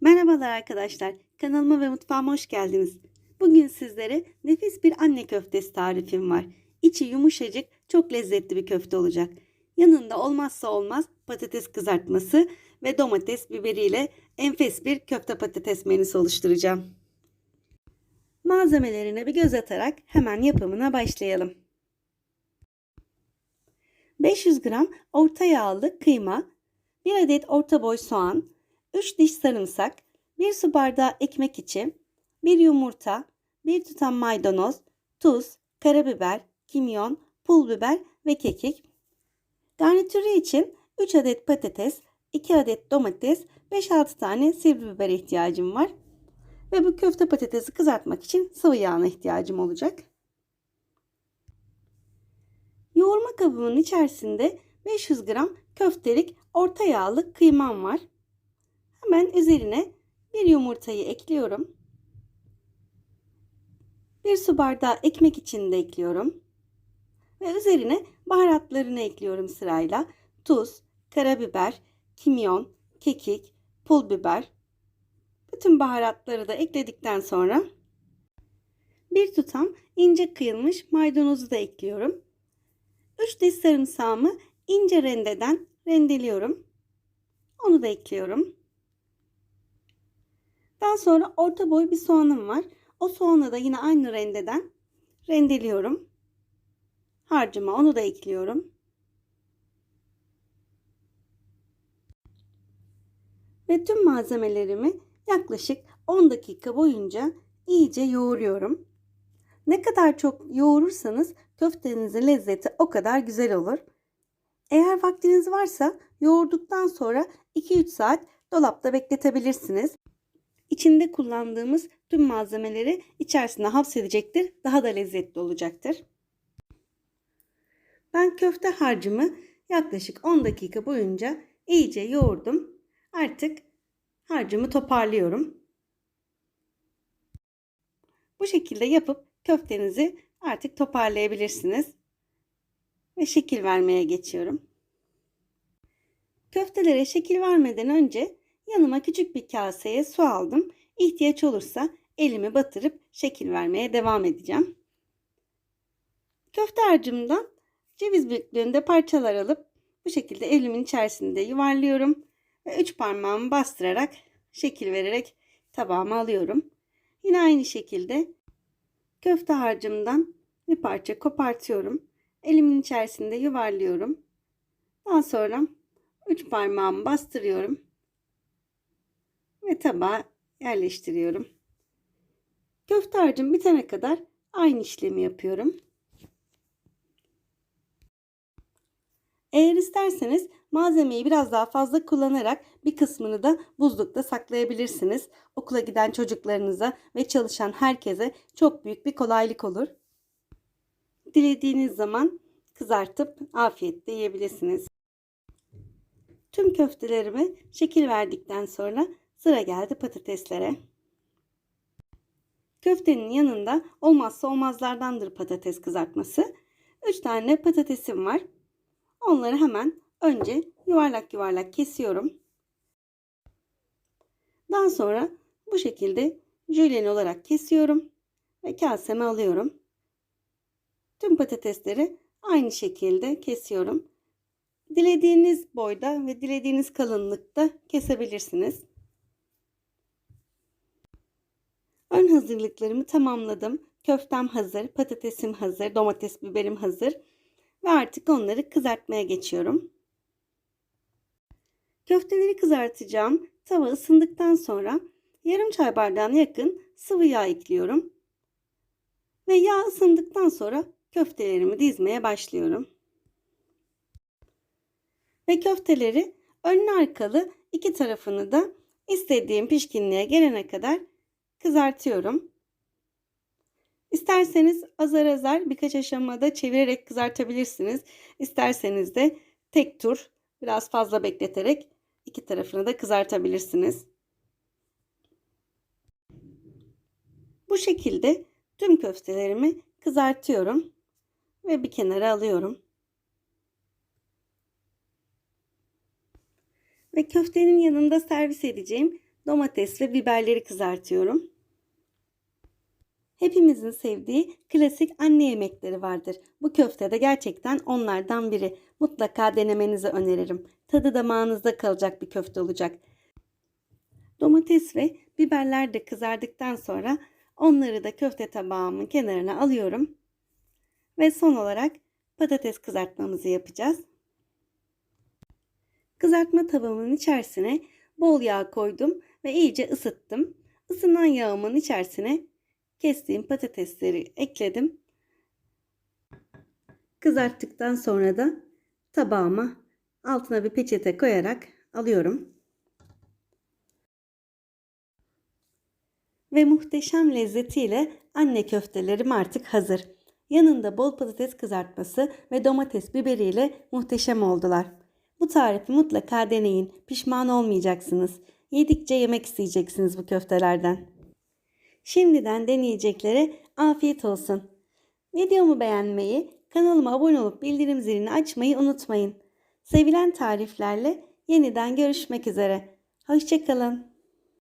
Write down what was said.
Merhabalar arkadaşlar. Kanalıma ve mutfağıma hoş geldiniz. Bugün sizlere nefis bir anne köftesi tarifim var. İçi yumuşacık, çok lezzetli bir köfte olacak. Yanında olmazsa olmaz patates kızartması ve domates biberiyle enfes bir köfte patates menüsü oluşturacağım. Malzemelerine bir göz atarak hemen yapımına başlayalım. 500 gram orta yağlı kıyma, 1 adet orta boy soğan, 3 diş sarımsak, 1 su bardağı ekmek içi, 1 yumurta, 1 tutam maydanoz, tuz, karabiber, kimyon, pul biber ve kekik. Garnitürü için 3 adet patates, 2 adet domates, 5-6 tane sivri biber ihtiyacım var. Ve bu köfte patatesi kızartmak için sıvı yağına ihtiyacım olacak. Yoğurma kabımın içerisinde 500 gram köftelik orta yağlı kıymam var. Hemen üzerine bir yumurtayı ekliyorum. Bir su bardağı ekmek için de ekliyorum. Ve üzerine baharatlarını ekliyorum sırayla. Tuz, karabiber, kimyon, kekik, pul biber. Bütün baharatları da ekledikten sonra bir tutam ince kıyılmış maydanozu da ekliyorum. 3 diş sarımsağımı ince rendeden rendeliyorum. Onu da ekliyorum. Daha sonra orta boy bir soğanım var. O soğanı da yine aynı rendeden rendeliyorum. Harcıma onu da ekliyorum. Ve tüm malzemelerimi yaklaşık 10 dakika boyunca iyice yoğuruyorum. Ne kadar çok yoğurursanız köftenizin lezzeti o kadar güzel olur. Eğer vaktiniz varsa yoğurduktan sonra 2-3 saat dolapta bekletebilirsiniz. İçinde kullandığımız tüm malzemeleri içerisine hapsedecektir. Daha da lezzetli olacaktır. Ben köfte harcımı yaklaşık 10 dakika boyunca iyice yoğurdum. Artık harcımı toparlıyorum. Bu şekilde yapıp köftenizi artık toparlayabilirsiniz. Ve şekil vermeye geçiyorum. Köftelere şekil vermeden önce yanıma küçük bir kaseye su aldım. İhtiyaç olursa elimi batırıp şekil vermeye devam edeceğim. Köfte harcımdan ceviz büyüklüğünde parçalar alıp bu şekilde elimin içerisinde yuvarlıyorum ve üç parmağımı bastırarak şekil vererek tabağıma alıyorum. Yine aynı şekilde köfte harcımdan bir parça kopartıyorum. Elimin içerisinde yuvarlıyorum. Daha sonra üç parmağımı bastırıyorum ve tabağa yerleştiriyorum. Köfte harcım bitene kadar aynı işlemi yapıyorum. Eğer isterseniz malzemeyi biraz daha fazla kullanarak bir kısmını da buzlukta saklayabilirsiniz. Okula giden çocuklarınıza ve çalışan herkese çok büyük bir kolaylık olur. Dilediğiniz zaman kızartıp afiyetle yiyebilirsiniz. Tüm köftelerimi şekil verdikten sonra sıra geldi patateslere. Köftenin yanında olmazsa olmazlardandır patates kızartması. 3 tane patatesim var. Onları hemen önce yuvarlak yuvarlak kesiyorum. Daha sonra bu şekilde jülyen olarak kesiyorum ve kaseme alıyorum. Tüm patatesleri aynı şekilde kesiyorum. Dilediğiniz boyda ve dilediğiniz kalınlıkta kesebilirsiniz. Ön hazırlıklarımı tamamladım. Köftem hazır, patatesim hazır, domates biberim hazır ve artık onları kızartmaya geçiyorum. Köfteleri kızartacağım. Tava ısındıktan sonra yarım çay bardağına yakın sıvı yağ ekliyorum. Ve yağ ısındıktan sonra köftelerimi dizmeye başlıyorum. Ve köfteleri önlü arkalı iki tarafını da istediğim pişkinliğe gelene kadar kızartıyorum. İsterseniz azar azar birkaç aşamada çevirerek kızartabilirsiniz. İsterseniz de tek tur biraz fazla bekleterek iki tarafını da kızartabilirsiniz. Bu şekilde tüm köftelerimi kızartıyorum ve bir kenara alıyorum. Ve köftenin yanında servis edeceğim domates ve biberleri kızartıyorum. Hepimizin sevdiği klasik anne yemekleri vardır. Bu köfte de gerçekten onlardan biri. Mutlaka denemenizi öneririm. Tadı damağınızda kalacak bir köfte olacak. Domates ve biberler de kızardıktan sonra onları da köfte tabağımın kenarına alıyorum. Ve son olarak patates kızartmamızı yapacağız. Kızartma tavamın içerisine bol yağ koydum ve iyice ısıttım. Isınan yağımın içerisine kestiğim patatesleri ekledim. Kızarttıktan sonra da tabağıma altına bir peçete koyarak alıyorum. Ve muhteşem lezzetiyle anne köftelerim artık hazır. Yanında bol patates kızartması ve domates biberiyle muhteşem oldular. Bu tarifi mutlaka deneyin. Pişman olmayacaksınız. Yedikçe yemek isteyeceksiniz bu köftelerden. Şimdiden deneyeceklere afiyet olsun. Videomu beğenmeyi, kanalıma abone olup bildirim zilini açmayı unutmayın. Sevilen tariflerle yeniden görüşmek üzere. Hoşçakalın.